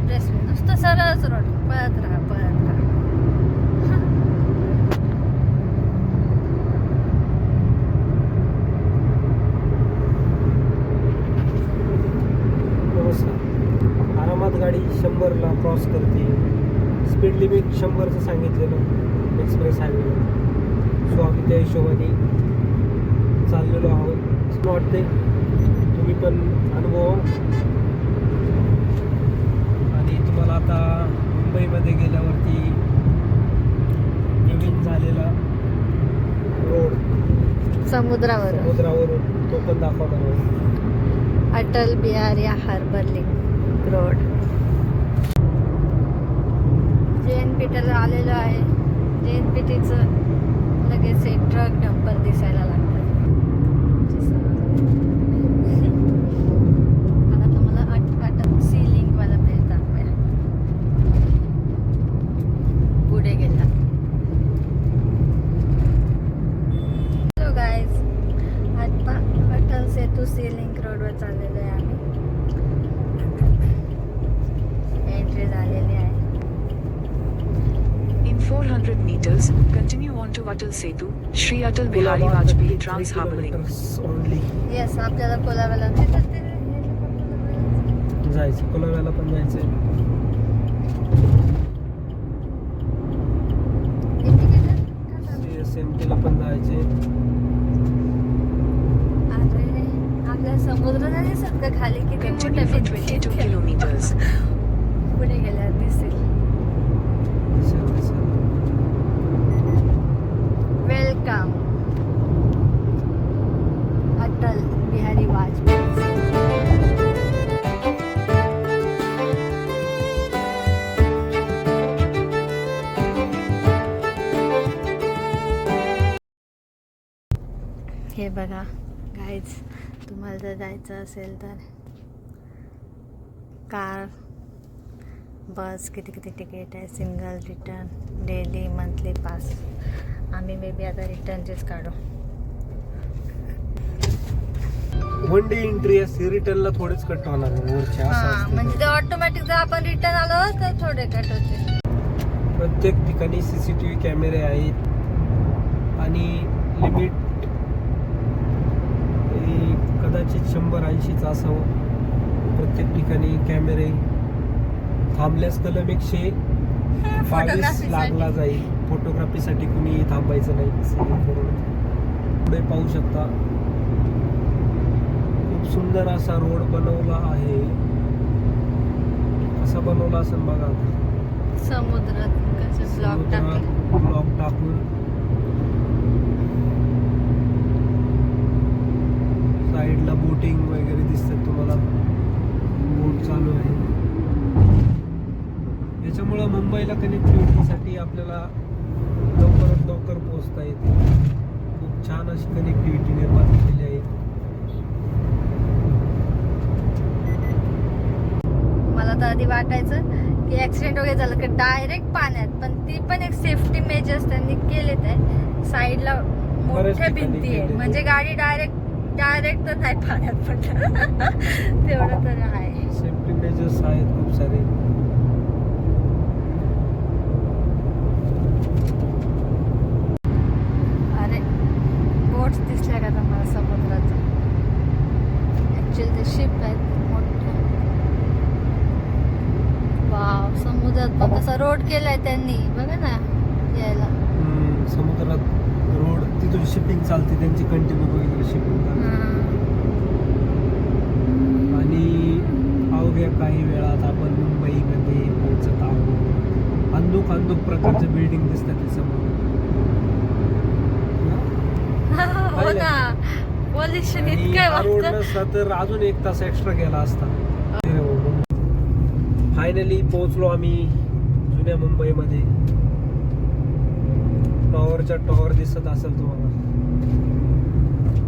नुसतं सरळच रोड पळत राहा पळत राहा. नमस्कार. आरामात गाडी शंभरला क्रॉस करते. स्पीड लिमिट शंभरचं सांगितलेलं एक्सप्रेस हायवेला सो आम्ही त्या हिशोबाने चाललेलो आहोत. असं वाटते तुम्ही पण अनुभवा. तुम्हाला आता मुंबईमध्ये गेल्यावरती नवीन झालेला रोड समुद्रावर समुद्रावरून तो पण दाखवणार आहोत Atal Bihari harbour link road. J N P टीला आलेलो आहे जे एन पी टीचं लगेच एक ट्रक डंपर दिसायला लागतं आता तुम्हाला अट अटल सी लिंकवाला प्लेस दाखवूया पुढे गेला हॅलो गाईज आता अटल सेतू सी लिंक रोडवर चाललेलो आहे आम्ही एंट्री झालेली आहे In 400 meters, Sri Atal Bihari Vajpayee Trans Harbour Link. Only yes आपल्याला कोलाव्याला तिथं ते- जायचं कोलाव्याला पण जायचंय का जायचे अरे समुद्र नाही दिसत का खाली किती Continue मोठं for भिंती 22 आहे. kilometers. पुढे गेल्यावर दिसेल काम वेलकम अटल बिहारी वाजपेयी हे बघा गाईज तुम्हाला जर जायचं असेल तर कार बस किती किती तिकीट आहे single return daily monthly pass आम्ही मे बी आता रिटर्नचेच काढू. वन डे एंट्री असते रिटर्नला थोडेच कट होणार आहे वरच्या हां म्हणजे ते. ऑटोमॅटिक जर आपण रिटर्न आलो तर थोडे कट होते प्रत्येक ठिकाणी सीसीटीव्ही कॅमेरे आहेत. आणि लिमिट कदाचित शंभर ऐंशीच असावं. प्रत्येक ठिकाणी कॅमेरे थांबल्यास कलम एकशे बावीस लागला. जाईल. फोटोग्राफीसाठी कुणी थांबायचं नाही पुढे पाहू शकता. खूप सुंदर असा रोड बनवला आहे. कसा बनवला असेल बघा समुद्रात ब्लॉक टाकून. साईडला बोटिंग वगैरे दिसतात तुम्हाला. बोट चालू आहे. याच्यामुळं मुंबईला कनेक्टिव्हिटीसाठी आपल्याला लवकर पोहोचता येते. खूप छान अशी कनेक्टिव्हिटी निर्माण केली आहे. मला तर आधी वाटायचं की ऍक्सिडेंट वगैरे झालं की डायरेक्ट पाण्यात पण ती पण एक सेफ्टी मेजर्स त्यांनी केलेत आहे. साईडला मोठ्या भिंती आहे. म्हणजे गाडी डायरेक्ट डायरेक्ट तर नाही पाण्यात पडणार. तेवढं तर आहे. सेफ्टी मेजर्स आहेत खूप सारे अरे तुम्हाला समुद्राचं ऍक्च्युअली ते शिप आहेत मोठे. वाव समुद्रात पण कसा रोड केलाय त्यांनी. बघा ना यायला. समुद्रात रोड तिथून शिपिंग चालते त्यांची कंटिन्यू बघितलं शिपिंग आणि अवघ्या काही वेळात आपण मुंबईमध्ये पोहोचत आहोत. अंदूक अंदूक प्रकारचे बिल्डिंग दिसतात ते समोर हो ना पोल्युशन इतकं वाटतं तर अजून एक तास एक्स्ट्रा गेला असता. फायनली पोहोचलो आम्ही जुन्या मुंबईमध्ये. टॉवरच्या टॉवर दिसत असेल तुम्हाला.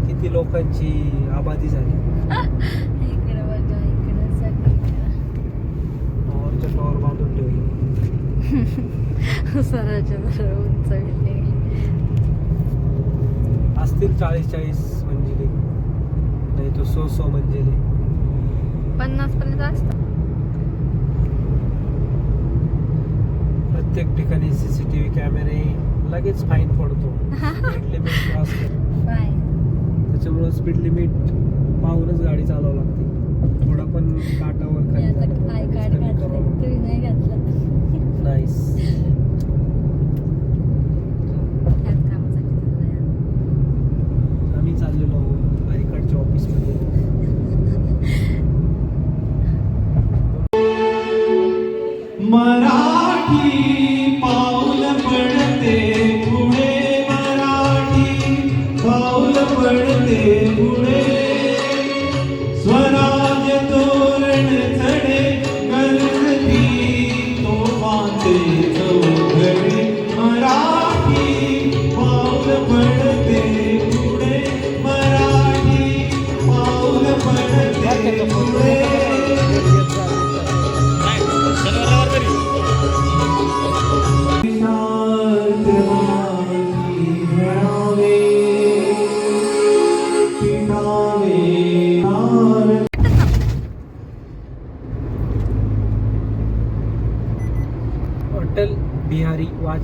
किती लोकांची आबादी झाली. टॉवरच्या टॉवर बांधून ठेवली. बिल्डिंग असतील चाळीस चाळीस मंजिले. नाही तो सो सो मंजिले. पन्नास पर्यंत असतं. प्रत्येक ठिकाणी सीसीटीव्ही कॅमेरे लगेच फाईन पडतो. स्पीड लिमिट क्रॉस त्याच्यामुळे स्पीड लिमिट पाहूनच गाडी चालवावं लागते. थोडं पण काटावर खाली करावं.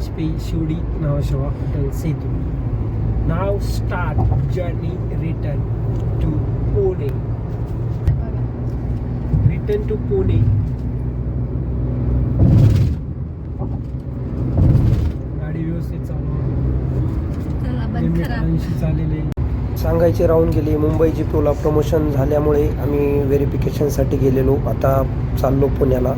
वाजपेयी शिवडी नावाशेवा अटल सेतू. नाव start journey return to Pune return to Pune गाडी व्यवस्थित चालू चाललेले सांगायचे राहून गेले मुंबई जीपीओला प्रमोशन झाल्यामुळे आम्ही व्हेरिफिकेशनसाठी गेलेलो. आता चाललो पुण्याला.